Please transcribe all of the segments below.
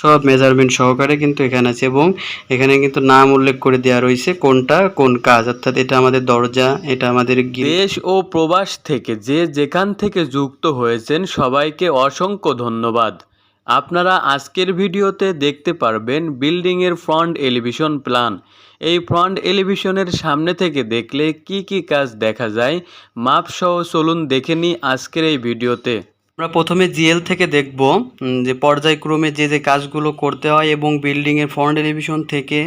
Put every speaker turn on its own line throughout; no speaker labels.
সব মেজারমেন্ট সহকারে কিন্তু এখানে আছে এবং এখানে কিন্তু নাম উল্লেখ করে দেওয়া রয়েছে কোনটা, কোন কাজ। অর্থাৎ এটা আমাদের দরজা, এটা আমাদের
দেশ ও প্রবাস থেকে যে যেখান থেকে যুক্ত হয়েছেন সবাইকে অসংখ্য ধন্যবাদ। আপনারা আজকের ভিডিওতে দেখতে পারবেন বিল্ডিংয়ের ফ্রন্ট এলিভিশন প্ল্যান এই ফ্রন্ট এলিভিশনের সামনে থেকে দেখলে কি কি কাজ দেখা যায়, মাপসহ চলুন দেখে নিই আজকের এই ভিডিওতে।
আমরা প্রথমে জিএল থেকে দেখব যে পর্যায়ক্রমে যে যে কাজগুলো করতে হয় এবং বিল্ডিংয়ের ফ্রন্ট এলিভেশন থেকে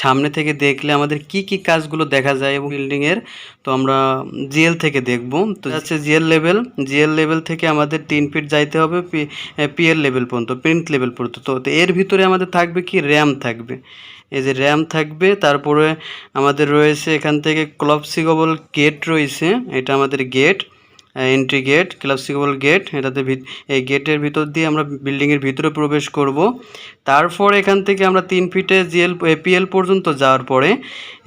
সামনে থেকে দেখলে আমাদের কি কি কাজগুলো দেখা যায় এবং বিল্ডিংয়ের তো আমরা জিএল থেকে দেখব। তো হচ্ছে জিএল লেভেল জিএল লেভেল থেকে আমাদের তিন ফিট যাইতে হবে পিএল লেভেল পর্যন্ত প্রিন্ট লেভেল পর্যন্ত। তো তো এর ভিতরে আমাদের থাকবে কি? র্যাম থাকবে। এই যে র্যাম থাকবে, তারপরে আমাদের রয়েছে এখান থেকে ক্লপসিগবল গেট রয়েছে, এটা আমাদের গেট এন্ট্রি গেট ক্লাসিকেবল গেট এটাতে এই গেটের ভিতর দিয়ে আমরা বিল্ডিংয়ের ভিতরে প্রবেশ করব। তারপর এখান থেকে আমরা তিন ফিটে জিএল পিএল পর্যন্ত যাওয়ার পরে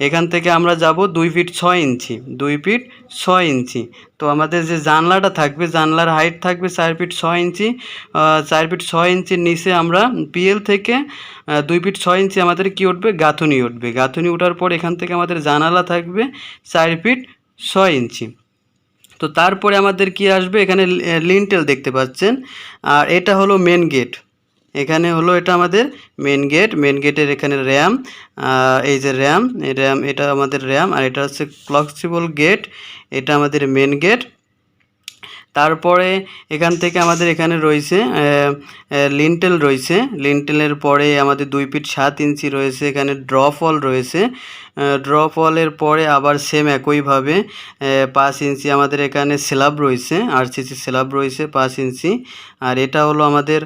এখান থেকে আমরা যাব দুই ফিট ছয় ইঞ্চি, দুই ফিট ছয় ইঞ্চি। তো আমাদের যে জানলাটা থাকবে, জানলার হাইট থাকবে চার ফিট ছয় ইঞ্চি চার ফিট ছয় ইঞ্চির নিচে আমরা পিএল থেকে দুই ফিট ছয় ইঞ্চি আমাদের কি উঠবে? গাঁথুনি উঠবে। গাঁথুনি ওঠার পর এখান থেকে আমাদের জানালা থাকবে চার ফিট ছয় ইঞ্চি। তো তারপরে আমাদের কি আসবে? এখানে লিনটেল দেখতে পাচ্ছেন। আর এটা হলো মেন গেট এখানে হলো এটা আমাদের মেন গেট মেন গেটের এখানে র্যাম এই যে র্যাম র্যাম এটা আমাদের র্যাম আর এটা হচ্ছে ফ্লক্সিবল গেট এটা আমাদের মেন গেট তারপরে এখান থেকে আমাদের এখানে রয়েছে লিন্টেল রয়েছে। লিন্টেলের পরে আমাদের দুই ফিট সাত ইঞ্চি রয়েছে, এখানে ড্রফল রয়েছে। ড্রফলের পরে আবার সেম একইভাবে পাঁচ ইঞ্চি আমাদের এখানে স্ল্যাব রয়েছে আর সিসি স্ল্যাব রয়েছে পাঁচ ইঞ্চি। আর এটা হলো আমাদের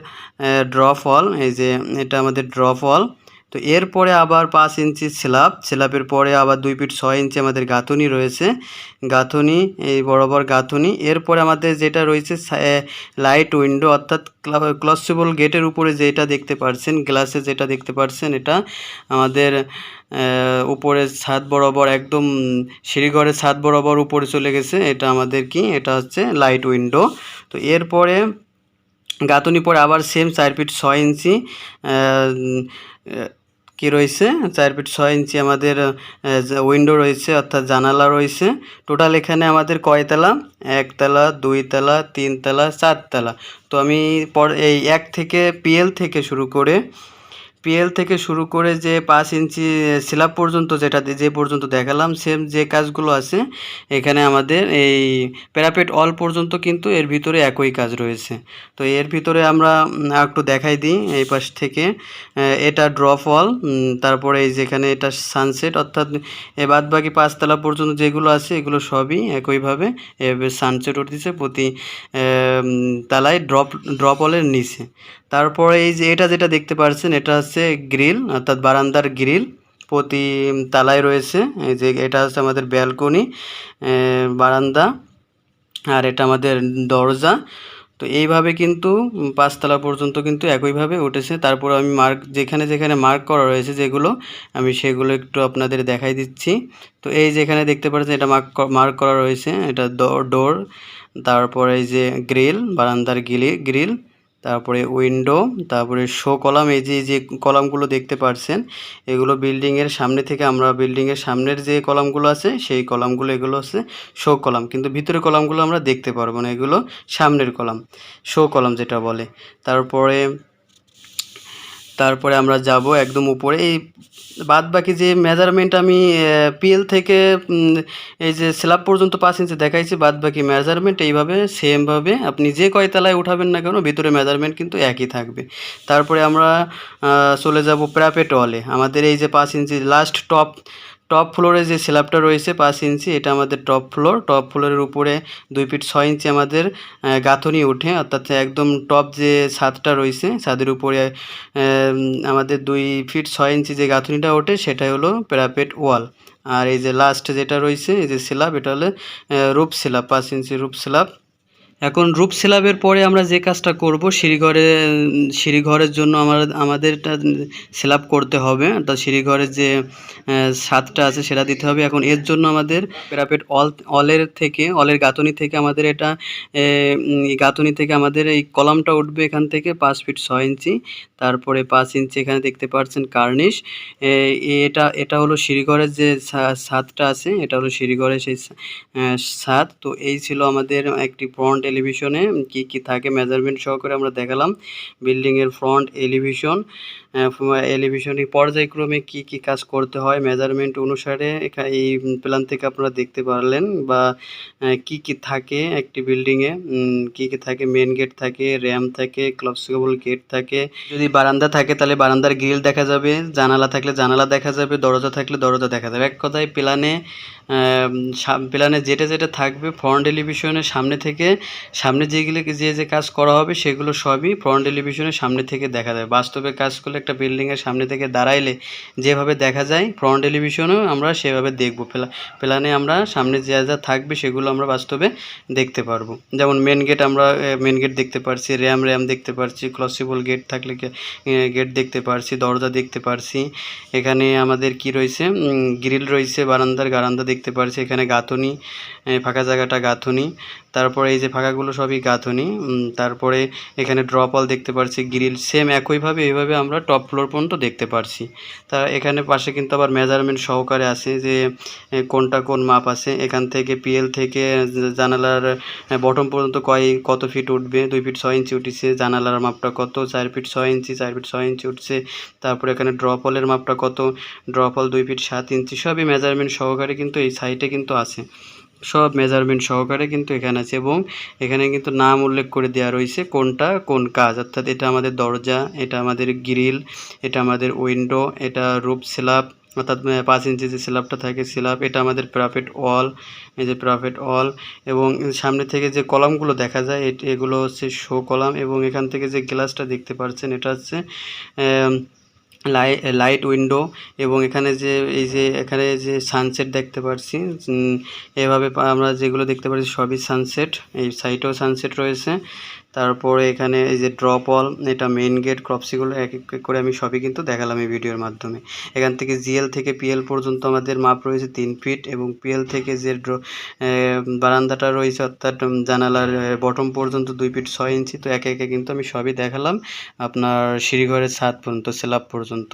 ড্রফল এই যে এটা আমাদের ড্রফল তো এরপরে আবার পাঁচ ইঞ্চি স্ল্যাব, স্ল্যাবের পরে আবার দুই ফিট ছয় ইঞ্চি আমাদের গাঁথুনি রয়েছে। গাঁথুনি, এই বরাবর গাঁথুনি। এরপরে আমাদের যেটা রয়েছে লাইট উইন্ডো অর্থাৎ ক্লসেবল গেটের উপরে যেটা দেখতে পাচ্ছেন গ্লাসে যেটা দেখতে পাচ্ছেন এটা আমাদের উপরে ছাদ বরাবর একদম সিঁড়িঘরের ছাদ বরাবর উপরে চলে গেছে। এটা আমাদের কি? এটা হচ্ছে লাইট উইন্ডো তো এরপরে গাঁথুনি পরে আবার সেম চার ফিট ছয় ইঞ্চি কি রয়েছে? চার ফিট ছয় ইঞ্চি আমাদের উইন্ডো রয়েছে, অর্থাৎ জানালা রয়েছে। টোটাল এখানে আমাদের কয়তলা একতলা দুইতলা তিনতলা চারতলা তো আমি পর এই এক থেকে পিএল থেকে শুরু করে পিএল থেকে শুরু করে যে পাঁচ ইঞ্চি স্ল্যাব পর্যন্ত যেটা যে পর্যন্ত দেখালাম সেম যে কাজগুলো আছে, এখানে আমাদের এই প্যারাপেট অল পর্যন্ত কিন্তু এর ভিতরে একই কাজ রয়েছে। তো এর ভিতরে আমরা একটু দেখাই দিই, এই পাশ থেকে এটা ড্রপ অল তারপরে এই যেখানে এটা সানসেট অর্থাৎ এ বাদ বাকি পাঁচতলা পর্যন্ত যেগুলো আছে, এগুলো সবই একইভাবে সানসেট উঠতেছে, প্রতি তালায় ড্রপ ড্রপ অলের নিচে। তারপরে এই যে এটা যেটা দেখতে পাচ্ছেন এটা হচ্ছে গ্রিল অর্থাৎ বারান্দার গ্রিল প্রতি তালায় রয়েছে, এই যে এটা হচ্ছে আমাদের ব্যালকনি বারান্দা, আর এটা আমাদের দরজা। তো এইভাবে কিন্তু পাঁচতলা পর্যন্ত কিন্তু একইভাবে উঠেছে। তারপর আমি মার্ক যেখানে যেখানে মার্ক করা রয়েছে যেগুলো, আমি সেগুলো একটু আপনাদের দেখাই দিচ্ছি। তো এই যেখানে দেখতে পাচ্ছেন এটা মার্ক মার্ক করা রয়েছে। এটা ডোর তারপর এই যে গ্রিল বারান্দার গিলি গ্রিল তারপরে উইন্ডো তারপরে শো কলাম এই যে যে কলামগুলো দেখতে পারছেন, এগুলো বিল্ডিংয়ের সামনে থেকে আমরা বিল্ডিংয়ের সামনের যে কলামগুলো আছে, সেই কলামগুলো এগুলো হচ্ছে শো কলাম কিন্তু ভিতরে কলামগুলো আমরা দেখতে পারব না, এগুলো সামনের কলাম শো কলাম যেটা বলে। তারপরে তারপরে আমরা যাব একদম উপরে। এই বাদ বাকি যে মেজারমেন্ট আমি পিএল থেকে এই যে স্ল্যাব পর্যন্ত পাঁচ ইঞ্চি দেখাইছি বাদ বাকি মেজারমেন্ট এইভাবে সেমভাবে আপনি যে কয় তলায় উঠাবেন না কেন, ভিতরে মেজারমেন্ট কিন্তু একই থাকবে। তারপরে আমরা চলে যাব প্রাপেট ওয়ালে আমাদের এই যে পাঁচ ইঞ্চি লাস্ট টপ টপ ফ্লোরে যে স্ল্যাবটা রয়েছে পাঁচ ইঞ্চি, এটা আমাদের টপ ফ্লোর টপ ফ্লোরের উপরে দুই ফিট ছয় ইঞ্চি আমাদের গাঁথনি ওঠে। অর্থাৎ একদম টপ যে ছাদটা রয়েছে, ছাদের উপরে আমাদের দুই ফিট ছয় ইঞ্চি যে গাঁথনিটা ওঠে, সেটাই হলো প্যারাপেট ওয়াল আর এই যে লাস্ট যেটা রয়েছে, এই যে স্ল্যাব এটা হলো রূপ স্ল্যাব পাঁচ ইঞ্চি রূপ স্ল্যাব এখন রূপ স্ল্যাবের পরে আমরা যে কাজটা করব, সিঁড়িঘরে, সিঁড়িঘরের জন্য আমার, আমাদেরটা স্ল্যাব করতে হবে। অর্থাৎ সিঁড়িঘরের যে ছাদটা আছে সেটা দিতে হবে। এখন এর জন্য আমাদের প্যারাপেট অল, অলের থেকে, অলের গাঁথনি থেকে আমাদের এটা গাঁথনি থেকে আমাদের এই কলামটা উঠবে এখান থেকে পাঁচ ফিট ছয় ইঞ্চি। তারপরে পাঁচ ইঞ্চি এখানে দেখতে পাচ্ছেন কার্নিশ। এটা এটা হলো সিঁড়িঘরের যে ছাদটা আছে, এটা হলো সিঁড়িঘরের সেই ছাদ। তো এই ছিল আমাদের একটি ফ্রন্ট এলিভেশনে কি কি থাকে মেজারমেন্ট সহকারে আমরা দেখালাম। বিল্ডিংয়ের ফ্রন্ট এলিভেশন এলিভেশনে পর্যায়ক্রমে কি কি কাজ করতে হয় মেজারমেন্ট অনুসারে এই প্ল্যান থেকে আপনারা দেখতে পারলেন বা কি কি থাকে একটি বিল্ডিংয়ে কি কি থাকে মেন গেট থাকে র্যাম থাকে ক্লপসিবল গেট থাকে। যদি বারান্দা থাকে তাহলে বারান্দার গ্রিল দেখা যাবে, জানালা থাকলে জানালা দেখা যাবে, দরজা থাকলে দরজা দেখা যাবে। এক কথায় প্ল্যানে প্ল্যানে যেটা যেটা থাকবে ফ্রন্ট এলিভেশনের সামনে থেকে, সামনে যেগুলো যে যে কাজ করা হবে সেগুলো সবই ফ্রন্ট এলিভেশনের সামনে থেকে দেখা যায় বাস্তবে কাজ করলে একটা বিল্ডিংয়ের সামনে থেকে দাঁড়াইলে যেভাবে দেখা যায় ফ্রন্ট এলিভেশনেও আমরা সেভাবে দেখব। প্ল্যানে আমরা সামনে যা যা থাকবে সেগুলো আমরা বাস্তবে দেখতে পারব। যেমন মেন গেট আমরা মেন গেট দেখতে পারছি র্যাম র্যাম দেখতে পারছি ক্লসিবল গেট থাকলে গেট দেখতে পারছি, দরজা দেখতে পারছি। এখানে আমাদের কি রয়েছে? গ্রিল রয়েছে, বারান্দার গারান্দা দেখতে পারছি, এখানে গাঁথনি ফাঁকা জায়গাটা গাঁথনি। তারপরে এই যে ফাঁকাগুলো সবই গাঁথনি তারপরে এখানে ড্রপল দেখতে পারছি গ্রিল সেম একইভাবে, এইভাবে আমরা টপ ফ্লোর পর্যন্ত দেখতে পারছি। তা এখানে পাশে কিন্তু আবার মেজারমেন্ট সহকারে আছে যে কোনটা কোন মাপ আছে, এখান থেকে পিএল থেকে জানালার বটম পর্যন্ত কয়, কত ফিট উঠবে, দুই ফিট ছয় ইঞ্চি উঠেছে, জানালার মাপটা কত, চার ফিট ছয় ইঞ্চি চার ফিট ছয় ইঞ্চি উঠছে, তারপরে এখানে ড্রপলের মাপটা কত ড্রপল দুই ফিট সাত ইঞ্চি সবই মেজারমেন্ট সহকারে কিন্তু এই সাইটে কিন্তু আছে। সব মেজারমেন্ট সহকারে কিন্তু এখানে আছে এবং এখানে কিন্তু নাম উল্লেখ করে দেওয়া রয়েছে কোনটা, কোন কাজ। অর্থাৎ এটা আমাদের দরজা, এটা আমাদের গ্রিল এটা আমাদের উইন্ডো এটা রূপ স্ল্যাব অর্থাৎ পাঁচ ইঞ্চি যে স্ল্যাবটা থাকে স্ল্যাব এটা আমাদের প্রাফেট ওয়াল এই যে প্রাফেট ওয়াল এবং সামনে থেকে যে কলামগুলো দেখা যায় এগুলো হচ্ছে শো কলাম এবং এখান থেকে যে গ্লাসটা দেখতে পাচ্ছেন এটা হচ্ছে লাইট উইন্ডো এবং এখানে যে, এই যে, এখানে যে সানসেট দেখতে পারছি এভাবে আমরা যেগুলো দেখতে পারছি সবই সানসেট এই সাইটেও সানসেট রয়েছে। তারপরে এখানে এই যে ড্রপ অল এটা মেন গেট ক্রপসিগুলো এক এক করে আমি সবই কিন্তু দেখালাম এই ভিডিওর মাধ্যমে। এখান থেকে জিএল থেকে পিএল পর্যন্ত আমাদের মাপ রয়েছে তিন ফিট এবং পিএল থেকে যে ড্র বারান্দাটা রয়েছে অর্থাৎ জানালার বটম পর্যন্ত দুই ফিট ছয় ইঞ্চি, তো একে একে কিন্তু আমি সবই দেখালাম। আপনার সিঁড়িঘরের ছাদ পর্যন্ত স্ল্যাব পর্যন্ত।